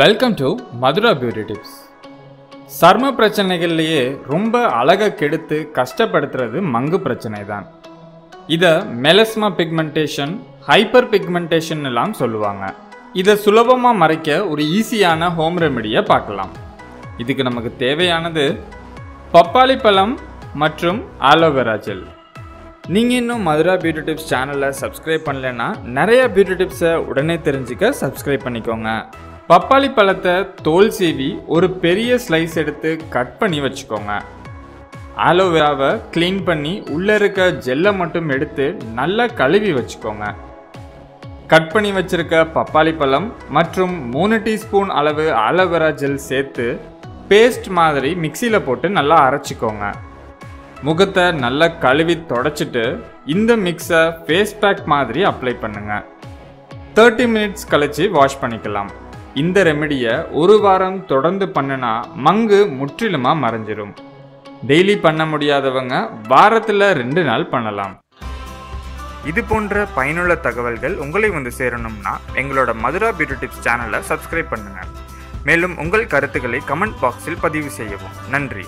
Welcome to Madhura beauty tips சர்ம பிரச்சனைகள்லேயே ரொம்ப அழகை கெடுத்து கஷ்டப்படுத்துறது மங்கு பிரச்சனை தான் இதை மெலஸ்மா பிக்மெண்டேஷன் ஹைப்பர் பிக்மெண்டேஷன் எல்லாம் சொல்லுவாங்க. இதை சுலபமாக மறைக்க ஒரு ஈஸியான ஹோம் ரெமெடியை பார்க்கலாம். இதுக்கு நமக்கு தேவையானது பப்பாளி பழம் மற்றும் ஆலோவேரா ஜெல். நீங்கள் இன்னும் மதுரா பியூட்டி டிப்ஸ் சேனலை சப்ஸ்கிரைப் பண்ணலைன்னா நிறைய பியூட்டி டிப்ஸை உடனே தெரிஞ்சுக்க சப்ஸ்கிரைப் பண்ணிக்கோங்க. பப்பாளி பழத்தை தோல் சீவி ஒரு பெரிய ஸ்லைஸ் எடுத்து கட் பண்ணி வச்சுக்கோங்க. ஆலோவேராவை க்ளீன் பண்ணி உள்ளே இருக்க ஜெல்லை மட்டும் எடுத்து நல்லா கழுவி வச்சுக்கோங்க. கட் பண்ணி வச்சிருக்க பப்பாளி பழம் மற்றும் மூணு டீஸ்பூன் அளவு ஆலோவேரா ஜெல் சேர்த்து பேஸ்ட் மாதிரி மிக்சியில் போட்டு நல்லா அரைச்சிக்கோங்க. முகத்தை நல்லா கழுவி தொடச்சிட்டு இந்த மிக்ஸை ஃபேஸ் பேக் மாதிரி அப்ளை பண்ணுங்கள் தேர்ட்டி மினிட்ஸ் கழித்து வாஷ் பண்ணிக்கலாம். இந்த ரெமெடியை ஒரு வாரம் தொடர்ந்து பண்ணுனா மங்கு முற்றிலுமாக மறைஞ்சிரும். டெய்லி பண்ண முடியாதவங்க வாரத்தில் ரெண்டு நாள் பண்ணலாம். இது போன்ற பயனுள்ள தகவல்கள் உங்களை வந்து சேரணும்னா எங்களோட மதுரா பியூட்டி டிப்ஸ் சேனலை சப்ஸ்கிரைப் பண்ணுங்கள் மேலும் உங்கள் கருத்துக்களை கமெண்ட் பாக்ஸில் பதிவு செய்யவும். நன்றி.